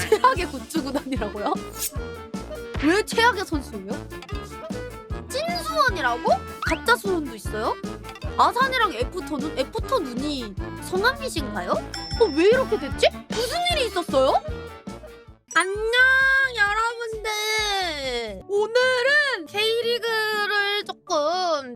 최악의 굿즈 구단이라고요? 왜 최악의 선수예요? 찐수원이라고? 가짜 수원도 있어요? 아산이랑 애프터 눈, 애프터 눈이 성함이신가요? 어, 왜 이렇게 됐지? 무슨 일이 있었어요? 안녕 여러분들 오늘은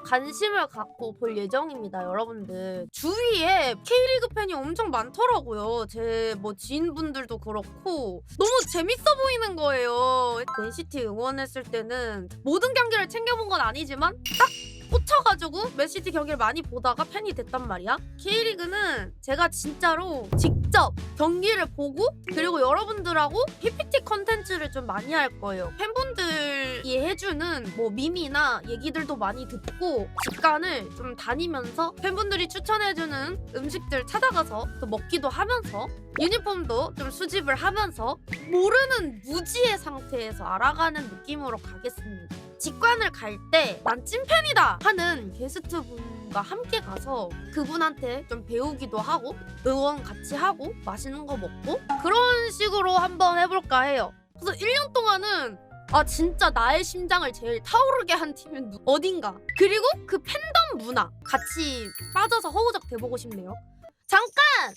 관심을 갖고 볼 예정입니다 여러분들. 주위에 K리그 팬이 엄청 많더라고요. 제 뭐 지인분들도 그렇고. 너무 재밌어 보이는 거예요. 맨시티 응원했을 때는 모든 경기를 챙겨본 건 아니지만 딱 꽂혀가지고 맨시티 경기를 많이 보다가 팬이 됐단 말이야. K리그는 제가 진짜로 직접 경기를 보고 그리고 여러분들하고 PPT 컨텐츠를 좀 많이 할 거예요. 팬분들이 해주는 뭐 밈이나 얘기들도 많이 듣고 직관을 좀 다니면서 팬분들이 추천해주는 음식들 찾아가서 또 먹기도 하면서 유니폼도 좀 수집을 하면서 모르는 무지의 상태에서 알아가는 느낌으로 가겠습니다. 직관을 갈 때 난 찐팬이다 하는 게스트 분 과 함께 가서 그분한테 좀 배우기도 하고 응원 같이 하고 맛있는 거 먹고 그런 식으로 한번 해볼까 해요. 그래서 1년 동안은 아 진짜 나의 심장을 제일 타오르게 한 팀은 누- 어딘가 그리고 그 팬덤 문화 같이 빠져서 허우적 돼보고 싶네요. 잠깐!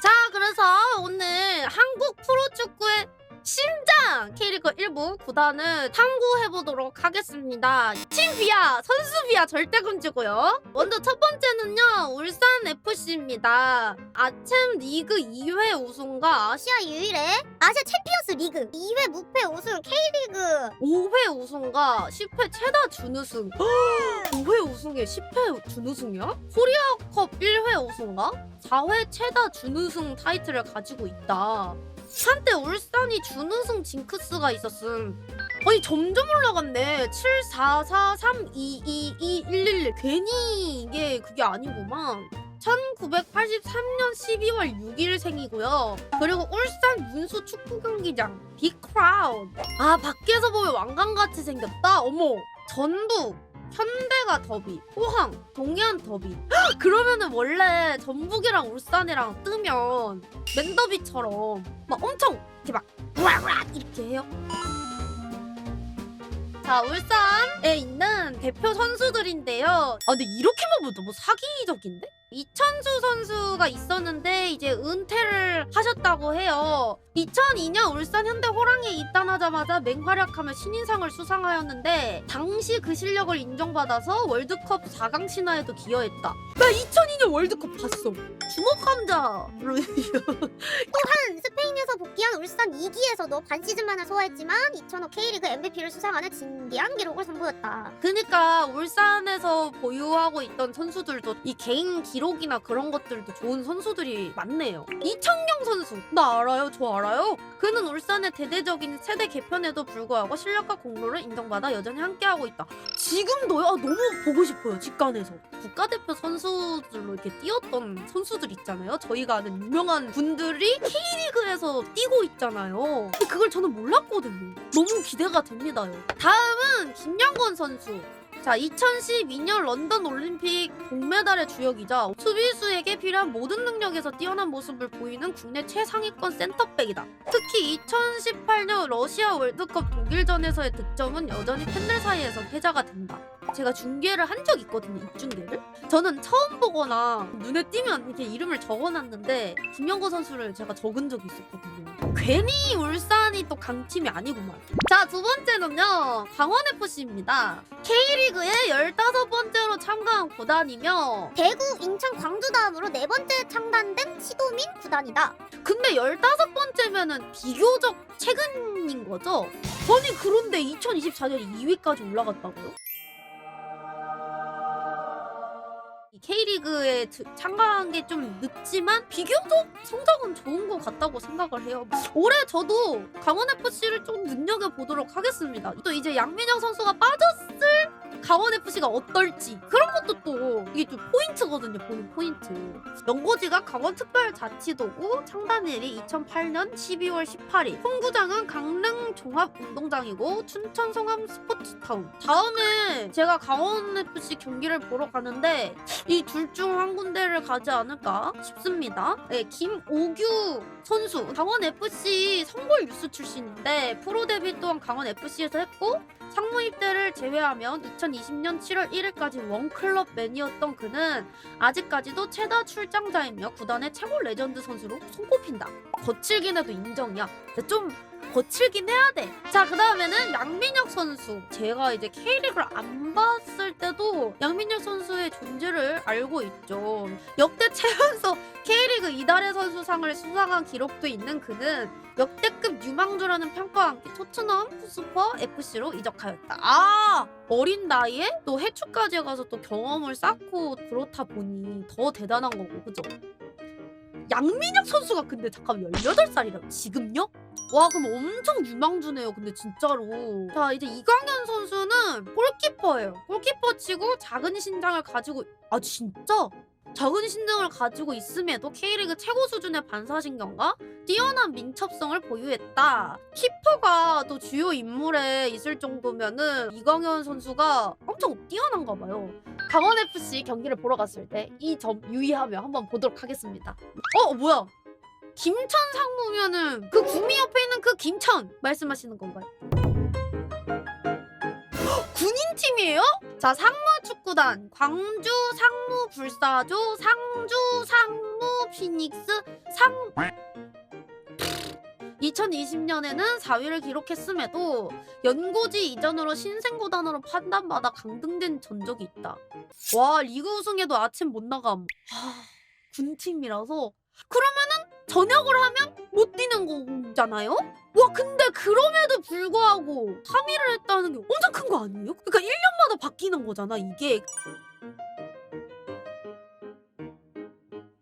자 그래서 오늘 한국 프로축구의 심장 K리그 1부 구단을 탐구해보도록 하겠습니다. 팀 비하, 선수 비하 절대 금지고요. 먼저 첫 번째는요, 울산 FC입니다. 아챔 리그 2회 우승과 아시아 유일의 아시아 챔피언스 리그 2회 무패 우승 K리그 5회 우승과 10회 최다 준우승. 5회 우승에 10회 준우승이야? 코리아컵 1회 우승과 4회 최다 준우승 타이틀을 가지고 있다. 한때 울산이 준우승 징크스가 있었음. 아니 점점 올라갔네. 7, 4, 4, 3, 2, 2, 2, 1, 1, 1. 괜히 이게 그게 아니구만. 1983년 12월 6일 생이고요. 그리고 울산 문수 축구 경기장 빅크라운. 아 밖에서 보면 왕관같이 생겼다. 어머 전북. 현대가 더비, 포항, 동해안 더비. 헉, 그러면은 원래 전북이랑 울산이랑 뜨면 맨더비처럼 막 엄청 이렇게 막 우락우락 이렇게 해요. 자 울산에 있는 대표 선수들인데요. 아 근데 이렇게만 보도 뭐 사기적인데? 이천수 선수가 있었는데 이제 은퇴를 하셨다고 해요. 2002년 울산 현대 호랑이에 입단하자마자 맹활약하며 신인상을 수상하였는데 당시 그 실력을 인정받아서 월드컵 4강 신화에도 기여했다. 나 2002년 월드컵 봤어. 주먹 감자로 또한 스페인에서 복귀한 울산 2기에서도 반 시즌만을 소화했지만 2005 K리그 MVP를 수상하는 진기한 기록을 선보였다. 그니까 울산에서 보유하고 있던 선수들도 이 개인 기록 이나 그런 것들도 좋은 선수들이 많네요. 이청경 선수 나 알아요, 저 알아요. 그는 울산의 대대적인 세대 개편에도 불구하고 실력과 공로를 인정받아 여전히 함께하고 있다. 지금도요. 아, 너무 보고 싶어요. 직관에서 국가대표 선수들로 이렇게 뛰었던 선수들 있잖아요. 저희가 아는 유명한 분들이 K리그에서 뛰고 있잖아요. 그걸 저는 몰랐거든요. 너무 기대가 됩니다요. 다음은 김영건 선수. 자, 2012년 런던 올림픽 동메달의 주역이자 수비수에게 필요한 모든 능력에서 뛰어난 모습을 보이는 국내 최상위권 센터백이다. 특히 2018년 러시아 월드컵 독일전에서의 득점은 여전히 팬들 사이에서 회자가 된다. 제가 중계를 한 적 있거든요, 입중계를. 저는 처음 보거나 눈에 띄면 이렇게 이름을 적어놨는데 김영거 선수를 제가 적은 적이 있었거든요. 괜히 울산이 또 강팀이 아니구만. 자, 두 번째는요. 강원FC입니다. K리그 에 15번째로 참가한 구단이며 대구, 인천, 광주 다음으로 네 번째 창단된 시도민 구단이다. 근데 15번째면은 비교적 최근인 거죠? 아니 그런데 2024년에 2위까지 올라갔다고요? 이 K리그에 드- 참가한 게 좀 늦지만 비교적 성적은 좋은 것 같다고 생각을 해요. 올해 저도 강원FC를 좀 눈여겨 보도록 하겠습니다. 또 이제 양민영 선수가 빠졌을 강원 FC가 어떨지 그런 것도 또 이게 좀 포인트거든요. 보는 포인트. 연고지가 강원특별자치도구 창단일이 2008년 12월 18일. 홈구장은 강릉 종합운동장이고 춘천 송암 스포츠타운. 다음에 제가 강원 FC 경기를 보러 가는데 이 둘 중 한 군데를 가지 않을까 싶습니다. 네, 김오규 선수 강원 FC 성골 유스 출신인데 프로 데뷔 또한 강원 FC에서 했고 상무 입대를 제외하면 2020년 7월 1일까지 원클럽 맨이었던 그는 아직까지도 최다 출장자이며 구단의 최고 레전드 선수로 손꼽힌다. 거칠긴 해도 인정이야. 좀 거칠긴 해야 돼. 자, 그 다음에는 양민혁 선수. 제가 이제 K리그를 안 봤을 때도 양민혁 선수의 존재를 알고 있죠. 역대 최연소 K리그 이달의 선수상을 수상한 기록도 있는 그는 역대급 유망주라는 평가와 함께 토트넘 푸스퍼 FC로 이적하였다. 아 어린 나이에 또 해축까지 가서 또 경험을 쌓고 그렇다 보니 더 대단한 거고 그죠? 양민혁 선수가 근데 잠깐 18살이라고 지금요? 와 그럼 엄청 유망주네요 근데 진짜로 자 이제 이광현 선수는 골키퍼예요 골키퍼 치고 작은 신장을 가지고 아 진짜? 작은 신장을 가지고 있음에도 K리그 최고 수준의 반사신경과 뛰어난 민첩성을 보유했다. 키퍼가 또 주요 인물에 있을 정도면은 이광현 선수가 엄청 뛰어난가 봐요. 강원 FC 경기를 보러 갔을 때 이 점 유의하며 한번 보도록 하겠습니다. 어 뭐야? 김천 상무면은 그 구미 옆에 있는 그 김천 말씀하시는 건가요? 헉, 군인팀이에요? 자 상무 축구단 광주 상무 불사조 상주 상무 피닉스 상 2020년에는 4위를 기록했음에도 연고지 이전으로 신생구단으로 판단받아 강등된 전적이 있다. 와 리그 우승에도 아침 못 나감. 하, 군팀이라서 그러면은 전역을 하면 못 뛰는 거잖아요? 와 근데 그럼에도 불구하고 3위를 했다는 게 엄청 큰 거 아니에요? 그러니까 1년마다 바뀌는 거잖아 이게.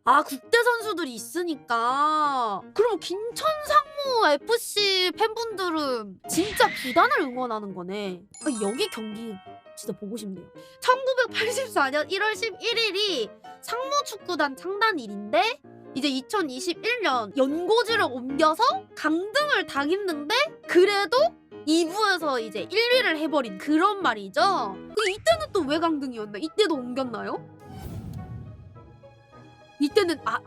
아 국대 선수들이 있으니까 그럼 김천 상무 FC 팬분들은 진짜 구단을 응원하는 거네. 아, 여기 경기 진짜 보고 싶네요. 1984년 1월 11일이 상무 축구단 창단일인데 이제 2021년 연고지를 옮겨서 강등을 당했는데 그래도 2부에서 이제 1위를 해버린 그런 말이죠. 근데 이때는 또 왜 강등이었나? 이때도 옮겼나요? 이때는 아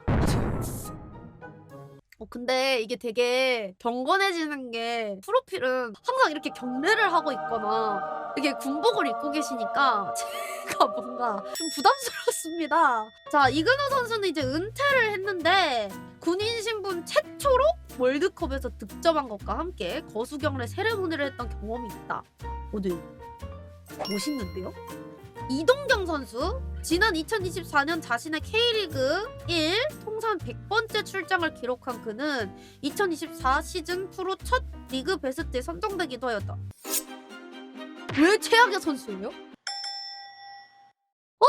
어, 근데 이게 되게 경건해지는 게 프로필은 항상 이렇게 경례를 하고 있거나 이게 군복을 입고 계시니까 제가 뭔가 좀 부담스럽습니다. 자, 이근호 선수는 이제 은퇴를 했는데 군인 신분 최초로 월드컵에서 득점한 것과 함께 거수경례 세레모니를 했던 경험이 있다. 오늘 멋있는데요? 이동경 선수 지난 2024년 자신의 K리그 1 통산 100번째 출장을 기록한 그는 2024 시즌 프로 첫 리그 베스트에 선정되기도 하였다. 왜 최악의 선수예요? 오!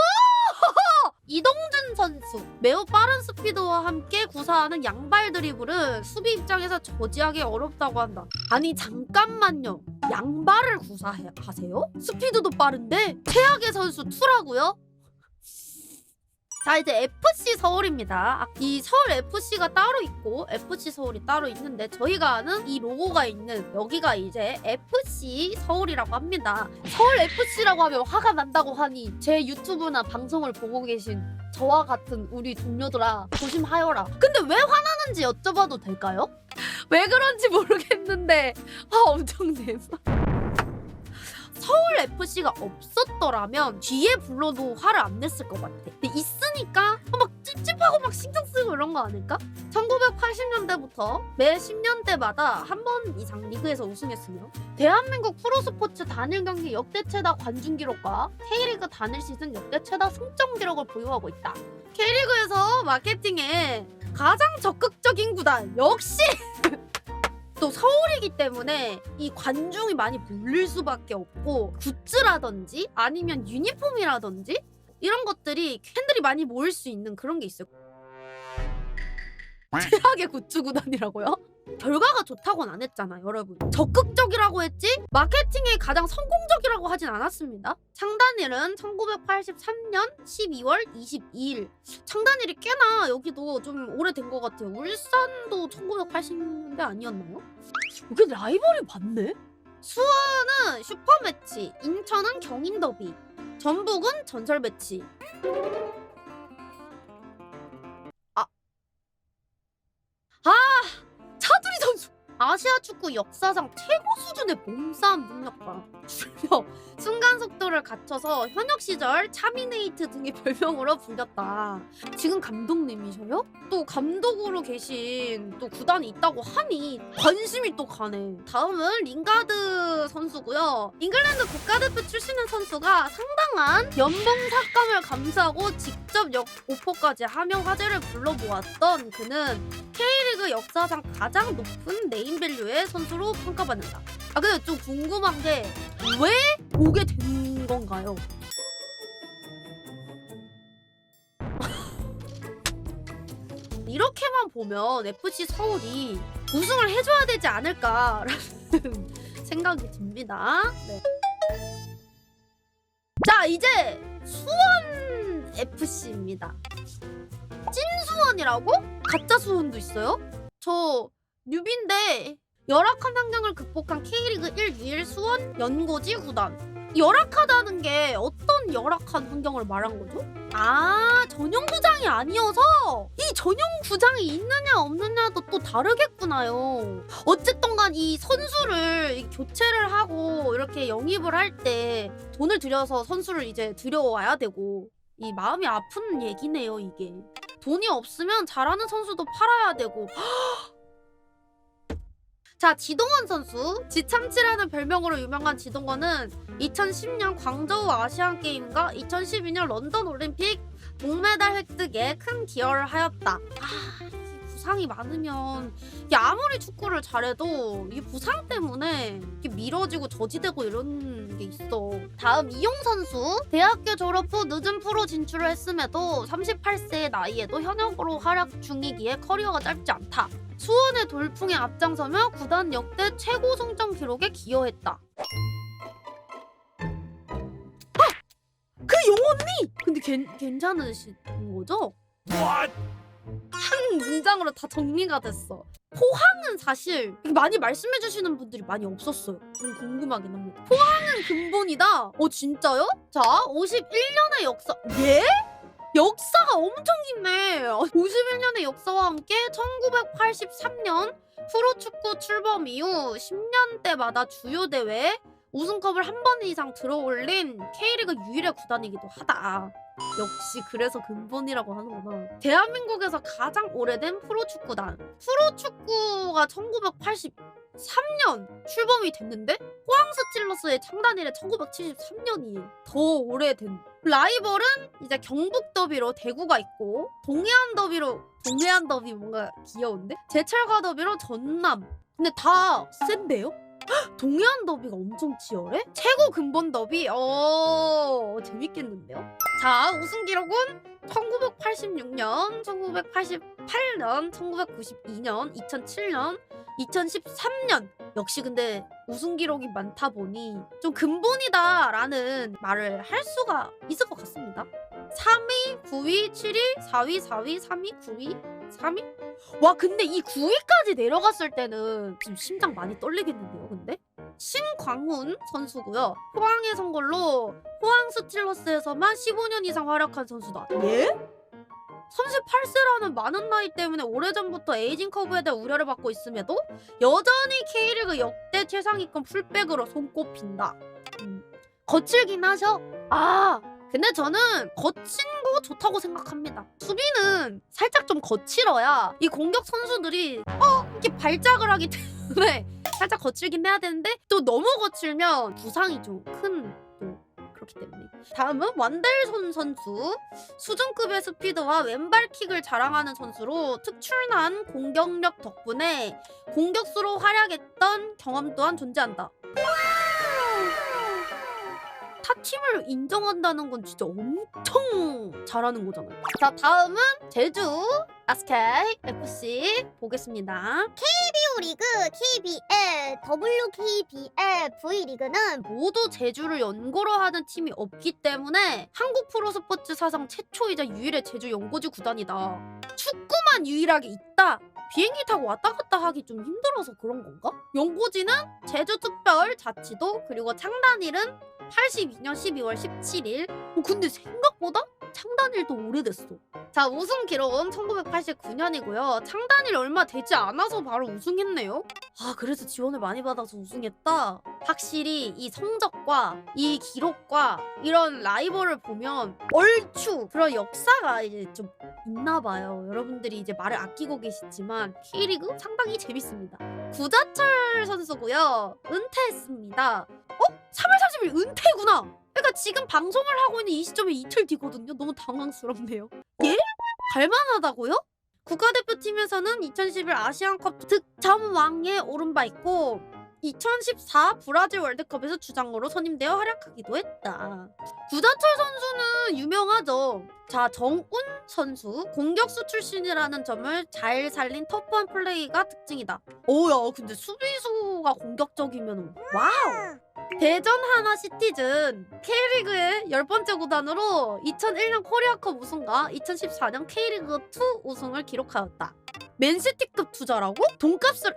이동준 선수 매우 빠른 스피드와 함께 구사하는 양발 드리블은 수비 입장에서 저지하기 어렵다고 한다. 아니 잠깐만요. 양발을 구사하세요? 스피드도 빠른데 최악의 선수 2라고요? 자 이제 FC 서울입니다. 아, 이 서울 FC가 따로 있고 FC 서울이 따로 있는데 저희가 아는 이 로고가 있는 여기가 이제 FC 서울이라고 합니다. 서울 FC라고 하면 화가 난다고 하니 제 유튜브나 방송을 보고 계신 저와 같은 우리 동료들아 조심하여라. 근데 왜 화나는지 여쭤봐도 될까요? 왜 그런지 모르겠는데 화 엄청 내서. 서울 FC가 없었더라면 뒤에 불러도 화를 안 냈을 것 같아. 근데 있으니까 막 찝찝하고 막 신경 쓰고 이런 거 아닐까? 1980년대부터 매 10년대마다 한 번 이상 리그에서 우승했으며 대한민국 프로스포츠 단일 경기 역대 최다 관중 기록과 K리그 단일 시즌 역대 최다 승점 기록을 보유하고 있다. K리그에서 마케팅에 가장 적극적인 구단 역시 또 서울이기 때문에 이 관중이 많이 몰릴 수밖에 없고 굿즈라든지 아니면 유니폼이라든지 이런 것들이 팬들이 많이 모일 수 있는 그런 게 있어요. 최악의 굿즈 구단이라고요? 결과가 좋다고는 안 했잖아 여러분. 적극적이라고 했지 마케팅에 가장 성공적이라고 하진 않았습니다. 창단일은 1983년 12월 22일. 창단일이 꽤나 여기도 좀 오래된 것 같아요. 울산도 1980년대 아니었나요? 여기 라이벌이 많네? 수원은 슈퍼매치 인천은 경인더비 전북은 전설 매치 아시아 축구 역사상 최고 수준의 몸싸움 능력과 출력, 순간 속도를 갖춰서 현역 시절 차미네이트 등의 별명으로 불렸다. 지금 감독님이셔요? 또 감독으로 계신 또 구단이 있다고 하니 관심이 또 가네. 다음은 링가드 선수고요. 잉글랜드 국가대표 출신의 선수가 상당한 연봉 삭감을 감수하고 직접 역 오퍼까지 하며 화제를 불러모았던 그는 K리그 역사상 가장 높은 네임밸류의 선수로 평가받는다. 아 근데 좀 궁금한 게 왜 오게 된 건가요? 이렇게만 보면 FC 서울이 우승을 해줘야 되지 않을까라는 생각이 듭니다. 네. 자 이제 수원 FC입니다. 찐 수원이라고? 가짜 수원도 있어요? 저 뉴비인데 열악한 환경을 극복한 K리그 1 유일 수원 연고지 구단. 열악하다는 게 어떤 열악한 환경을 말한 거죠? 아 전용 구장이 아니어서 이 전용 구장이 있느냐 없느냐도 또 다르겠구나요. 어쨌든 간 이 선수를 이 교체를 하고 이렇게 영입을 할 때 돈을 들여서 선수를 이제 들여와야 되고 이 마음이 아픈 얘기네요 이게. 돈이 없으면 잘하는 선수도 팔아야 되고 자 지동원 선수 지참치라는 별명으로 유명한 지동원은 2010년 광저우 아시안 게임과 2012년 런던 올림픽 동메달 획득에 큰 기여를 하였다. 아, 이 부상이 많으면 이게 아무리 축구를 잘해도 이 부상 때문에 이게 미뤄지고 저지되고 이런 게 있어. 다음 이용 선수 대학교 졸업 후 늦은 프로 진출을 했음에도 38세의 나이에도 현역으로 활약 중이기에 커리어가 짧지 않다. 수원의 돌풍에 앞장서며 구단 역대 최고 성점 기록에 기여했다. 아! 그 용언니! 근데 괜, 괜찮으신 거죠? 한 문장으로 다 정리가 됐어. 포항은 사실 많이 말씀해 주시는 분들이 많이 없었어요. 좀 궁금하긴 합니다. 포항은 근본이다. 어 진짜요? 자, 51년의 역사. 예? 역사가 엄청 깊네. 51년의 역사와 함께 1983년 프로축구 출범 이후 10년대마다 주요 대회에 우승컵을 한 번 이상 들어올린 K리그 유일의 구단이기도 하다. 역시 그래서 근본이라고 하는구나. 대한민국에서 가장 오래된 프로축구단. 프로축구가 1983년 출범이 됐는데 포항 스틸러스의 창단일에 1973년이에요. 더 오래된. 라이벌은 이제 경북 더비로 대구가 있고 동해안 더비로 동해안 더비 뭔가 귀여운데? 제철가 더비로 전남. 근데 다 센데요? 헉, 동해안 더비가 엄청 치열해? 최고 근본 더비? 어 재밌겠는데요? 자 우승 기록은 1986년, 1988년, 1992년, 2007년, 2013년 역시 근데 우승 기록이 많다 보니 좀 근본이다라는 말을 할 수가 있을 것 같습니다. 3위, 9위, 7위, 4위, 4위, 3위, 9위, 3위? 와 근데 이 9위까지 내려갔을 때는 지금 심장 많이 떨리겠는데요 근데? 신광훈 선수고요. 포항의 선골로 포항 스틸러스에서만 15년 이상 활약한 선수다. 예? 38세라는 많은 나이 때문에 오래전부터 에이징 커브에 대한 우려를 받고 있음에도 여전히 K리그 역대 최상위권 풀백으로 손꼽힌다. 음, 거칠긴 하셔. 아, 근데 저는 거친 거 좋다고 생각합니다. 수비는 살짝 좀 거칠어야 이 공격 선수들이 어 이렇게 발작을 하기 때문에 살짝 거칠긴 해야 되는데 또 너무 거칠면 부상이 좀큰또 그렇기 때문에 다음은 완델손 선수 수준급의 스피드와 왼발킥을 자랑하는 선수로 특출난 공격력 덕분에 공격수로 활약했던 경험 또한 존재한다. 타 팀을 인정한다는 건 진짜 엄청 잘하는 거잖아요. 자 다음은 제주 아스케이 FC 보겠습니다. KBO 리그, KBL, WKBL, V리그는 모두 제주를 연고로 하는 팀이 없기 때문에 한국 프로스포츠 사상 최초이자 유일의 제주 연고지 구단이다. 축구만 유일하게 있다. 비행기 타고 왔다 갔다 하기 좀 힘들어서 그런 건가? 연고지는 제주특별자치도 그리고 창단일은 82년 12월 17일. 어, 근데 생각보다 창단일도 오래됐어. 자 우승 기록은 1989년이고요. 창단일 얼마 되지 않아서 바로 우승했네요. 아 그래서 지원을 많이 받아서 우승했다. 확실히 이 성적과 이 기록과 이런 라이벌을 보면 얼추 그런 역사가 이제 좀 있나 봐요. 여러분들이 이제 말을 아끼고 계시지만 K리그 상당히 재밌습니다. 구자철 선수고요. 은퇴했습니다. 어? 3월 30일 은퇴구나. 그러니까 지금 방송을 하고 있는 이 시점에 이틀 뒤거든요. 너무 당황스럽네요. 예? 갈만하다고요? 국가대표팀에서는 2011 아시안컵 득점왕에 오른 바 있고 2014 브라질 월드컵에서 주장으로 선임되어 활약하기도 했다. 구자철 선수는 유명하죠. 자, 정운 선수 공격수 출신이라는 점을 잘 살린 터프한 플레이가 특징이다. 오야, 근데 수비수가 공격적이면 와우. 대전 하나 시티즌 K리그의 열 번째 구단으로 2001년 코리아컵 우승과 2014년 K리그 2 우승을 기록하였다. 맨시티급 투자라고? 돈값을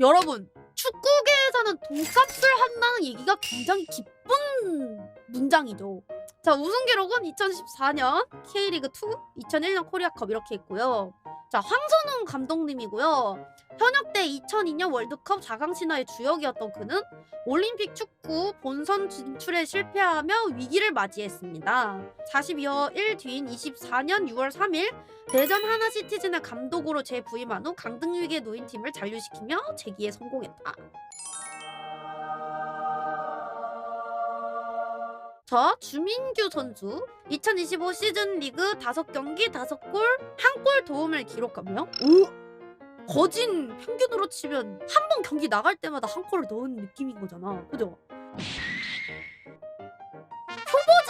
여러분 축구계에서는 돈값을 한다는 얘기가 굉장히 기쁜 문장이죠. 자 우승 기록은 2014년 K리그 2, 2001년 코리아컵 이렇게 있고요. 자 황선웅 감독님이고요. 현역 때 2002년 월드컵 4강 신화의 주역이었던 그는 올림픽 축구 본선 진출에 실패하며 위기를 맞이했습니다. 42여 일 뒤인 24년 6월 3일 대전 하나 시티즌의 감독으로 재부임한 후 강등 위기에 놓인 팀을 잔류시키며 재기에 성공했다. 자, 주민규 선수 2025 시즌 리그 5경기 5골 1골 도움을 기록하며 오! 거진 평균으로 치면 한 번 경기 나갈 때마다 한 골을 넣은 느낌인 거잖아. 그죠?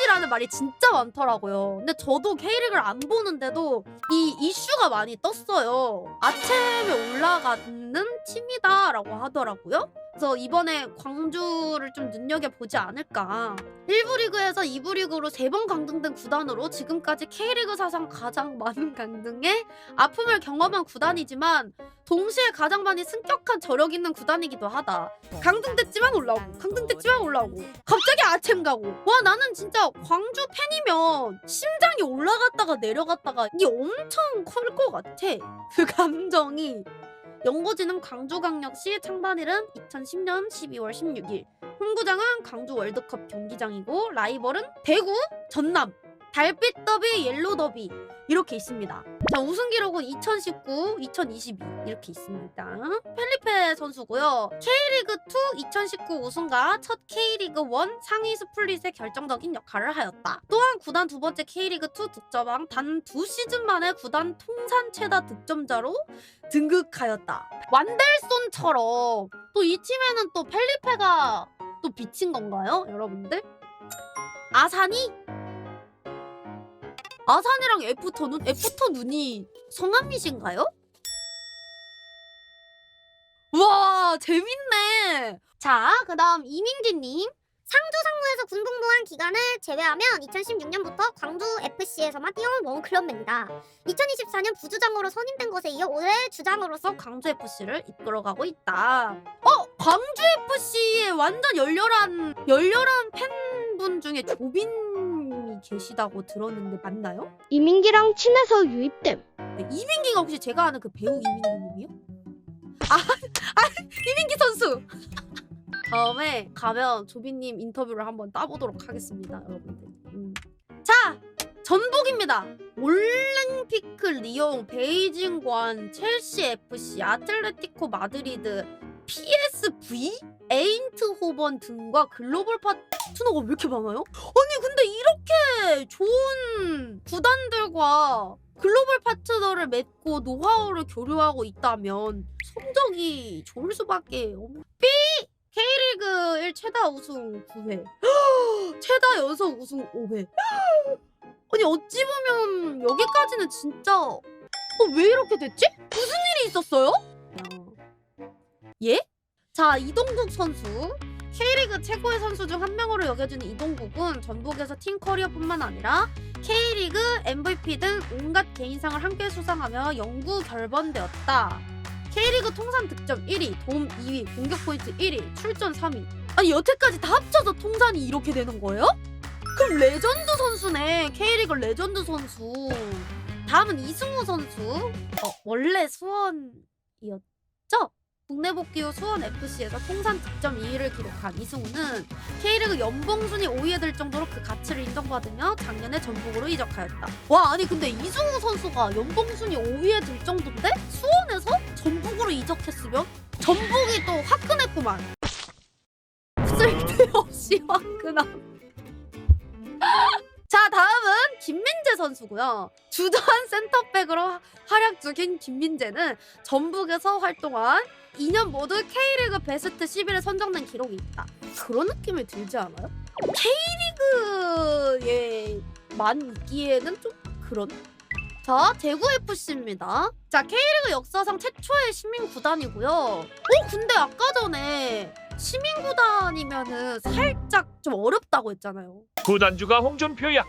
표보지라는 말이 진짜 많더라고요. 근데 저도 K리그를 안 보는데도 이 이슈가 많이 떴어요. 아챔에 올라가는 팀이다라고 하더라고요. 그래서 이번에 광주를 좀 눈여겨보지 않을까. 1부 리그에서 2부 리그로 3번 강등된 구단으로 지금까지 K리그 사상 가장 많은 강등에 아픔을 경험한 구단이지만 동시에 가장 많이 승격한 저력 있는 구단이기도 하다. 강등됐지만 올라오고 강등됐지만 올라오고 갑자기 아챔 가고 와 나는 진짜 광주 팬이면 심장이 올라갔다가 내려갔다가 이게 엄청 클 것 같아. 그 감정이. 연고지는 광주광역시 창단일은 2010년 12월 16일. 홈구장은 광주 월드컵 경기장이고 라이벌은 대구 전남 달빛 더비 옐로 더비 이렇게 있습니다. 자 우승 기록은 2019, 2022 이렇게 있습니다. 펠리페 선수고요. K리그 2 2019 우승과 첫 K리그 1 상위 스플릿의 결정적인 역할을 하였다. 또한 구단 두 번째 K리그 2 득점왕 단 두 시즌 만에 구단 통산 최다 득점자로 등극하였다. 완델손처럼 또 이 팀에는 또 펠리페가 또 비친 건가요, 여러분들? 아산이 아산이랑 애프터는 애프터 눈이 성함이신가요? 와 재밌네. 자 그다음 이민기님 상주 상무에서 군 복무한 기간을 제외하면 2016년부터 광주 FC에서만 뛰어온 원클럽입니다. 2024년 부주장으로 선임된 것에 이어 올해 주장으로서 광주 FC를 이끌어가고 있다. 어 광주 FC에 완전 열렬한 열렬한 팬분 중에 조빈 계시다고 들었는데 맞나요? 이민기랑 친해서 유입됨. 네, 이민기가 혹시 제가 아는 그 배우 이민기님이요? 아, 아 이민기 선수. 다음에 가면 조비님 인터뷰를 한번 따보도록 하겠습니다, 여러분들. 음. 자, 전북입니다. 올림피크 리옹, 베이징관, 첼시 FC, 아틀레티코 마드리드, PSV, 에인트호번 등과 글로벌 파트너가 왜 이렇게 많아요? 아니 근데 이렇게 좋은 구단들과 글로벌 파트너를 맺고 노하우를 교류하고 있다면 성적이 좋을 수밖에 없. B K리그 1 최다 우승 9회, 최다 연속 우승 5회. 아니 어찌 보면 여기까지는 진짜 어, 왜 이렇게 됐지? 무슨 일이 있었어요? 야, 예? 자 이동국 선수 K리그 최고의 선수 중 한 명으로 여겨지는 이동국은 전북에서 팀 커리어뿐만 아니라 K리그 MVP 등 온갖 개인상을 함께 수상하며 영구 결번되었다. K리그 통산 득점 1위, 도움 2위, 공격 포인트 1위, 출전 3위. 아니 여태까지 다 합쳐서 통산이 이렇게 되는 거예요? 그럼 레전드 선수네. K리그 레전드 선수. 다음은 이승우 선수. 어, 원래 수원이었죠? 국내 복귀 후 수원 FC에서 통산 득점 2위를 기록한 이승우는 K리그 연봉 순위 5위에 들 정도로 그 가치를 인정받으며 작년에 전북으로 이적하였다. 와 아니 근데 이승우 선수가 연봉 순위 5위에 들 정도인데 수원에서 전북으로 이적했으면 전북이 또 화끈했구만. 쓸데없이 화끈함. 자 다음은 김민재 선수고요. 주전 센터백으로 하- 활약 중인 김민재는 전북에서 활동한 2년 모두 K리그 베스트 11에 선정된 기록이 있다. 그런 느낌이 들지 않아요? K리그에만 있기에는 좀 그런. 자, 대구 FC입니다. 자, K리그 역사상 최초의 시민 구단이고요. 어, 근데 아까 전에 시민 구단이면은 살짝 좀 어렵다고 했잖아요. 구단주가 홍준표야.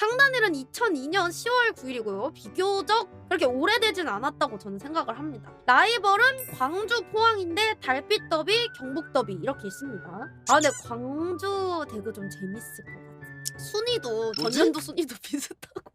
창단일은 2002년 10월 9일이고요. 비교적 그렇게 오래되진 않았다고 저는 생각을 합니다. 라이벌은 광주 포항인데 달빛 더비, 경북 더비 이렇게 있습니다. 아 근데 광주 대구 좀 재밌을 것 같아. 순위도 뭐지? 전년도 순위도 비슷하고.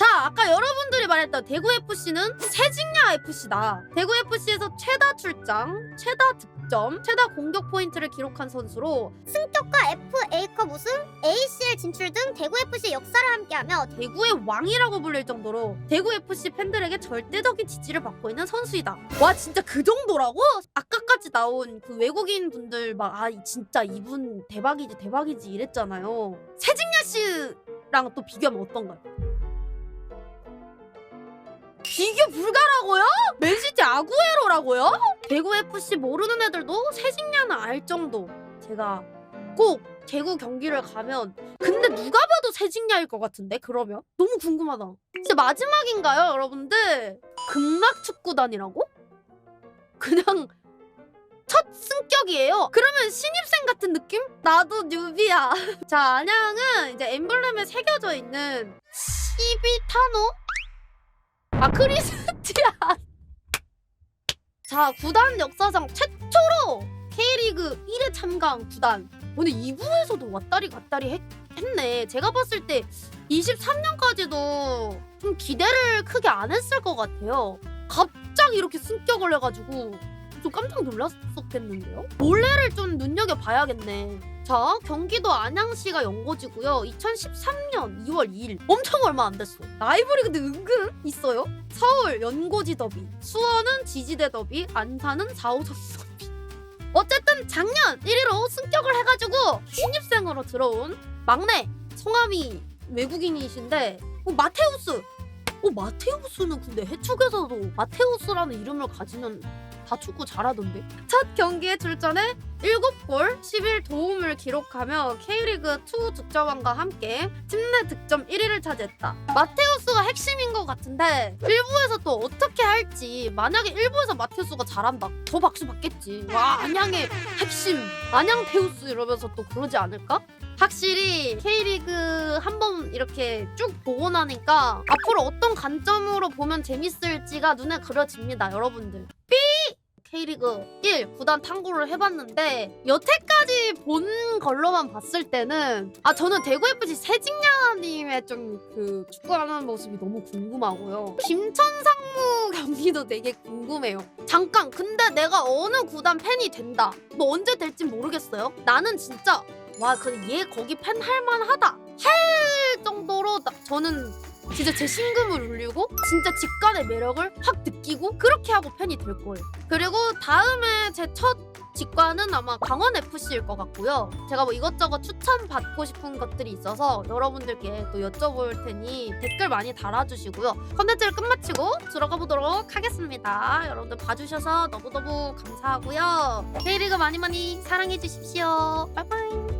자, 아까 여러분들이 말했던 대구 FC는 세징야 FC다. 대구 FC에서 최다 출장, 최다 득점, 최다 공격 포인트를 기록한 선수로 승격과 FA컵 우승, ACL 진출 등 대구 FC 역사를 함께하며 대구의 왕이라고 불릴 정도로 대구 FC 팬들에게 절대적인 지지를 받고 있는 선수이다. 와 진짜 그 정도라고? 아까까지 나온 그 외국인 분들 막 아 진짜 이분 대박이지 대박이지 이랬잖아요. 세징야 씨랑 또 비교하면 어떤가요? 비교 불가라고요? 맨시티 아구에로라고요? 대구 FC 모르는 애들도 세징야는 알 정도. 제가 꼭 대구 경기를 가면 근데 누가 봐도 세징야일 것 같은데 그러면 너무 궁금하다. 진짜 마지막인가요, 여러분들? 극락 축구단이라고? 그냥 첫 승격이에요. 그러면 신입생 같은 느낌? 나도 뉴비야. 자, 안양은 이제 엠블렘에 새겨져 있는 시비타노? 아, 크리스티안. 자, 구단 역사상 최초로 K리그 1에 참가한 구단. 오늘 2부에서도 왔다리 갔다리 했, 했네. 제가 봤을 때 23년까지도 좀 기대를 크게 안 했을 것 같아요. 갑자기 이렇게 승격을 해가지고 좀 깜짝 놀랐었겠는데요? 원래를 좀 눈여겨봐야겠네. 자, 경기도 안양시가 연고지고요. 2013년 2월 2일. 엄청 얼마 안 됐어. 라이벌이 근데 은근 있어요. 서울 연고지 더비, 수원은 지지대 더비, 안산은 4호선 더비. 어쨌든 작년 1위로 승격을 해가지고 신입생으로 들어온 막내 성함이 외국인이신데 어, 마테우스. 어 마테우스는 근데 해축에서도 마테우스라는 이름을 가지면 다 축구 잘하던데. 첫 경기에 출전해 7골 11도움을 기록하며 K리그 2 득점왕과 함께 팀 내 득점 1위를 차지했다. 마테우스가 핵심인 것 같은데 1부에서 또 어떻게 할지 만약에 1부에서 마테우스가 잘한다. 더 박수 받겠지. 와 안양의 핵심 안양 테우스 이러면서 또 그러지 않을까? 확실히 K리그 한 번 이렇게 쭉 보고 나니까 앞으로 어떤 관점으로 보면 재밌을지가 눈에 그려집니다, 여러분들. 삐! K리그 1 구단 탐구를 해봤는데 여태까지 본 걸로만 봤을 때는 아 저는 대구 FC 세징야님의 좀 그 축구하는 모습이 너무 궁금하고요. 김천상무 경기도 되게 궁금해요. 잠깐 근데 내가 어느 구단 팬이 된다. 뭐 언제 될진 모르겠어요. 나는 진짜 와, 근데 얘 거기 팬 할만하다. 할 정도로 나- 저는 진짜 제 심금을 울리고 진짜 직관의 매력을 확 느끼고 그렇게 하고 팬이 될 거예요. 그리고 다음에 제 첫 직관은 아마 강원 FC일 것 같고요. 제가 뭐 이것저것 추천 받고 싶은 것들이 있어서 여러분들께 또 여쭤볼 테니 댓글 많이 달아주시고요. 컨텐츠를 끝마치고 들어가 보도록 하겠습니다. 여러분들 봐주셔서 너무너무 감사하고요. K리그 많이 많이 사랑해 주십시오. 빠이빠이.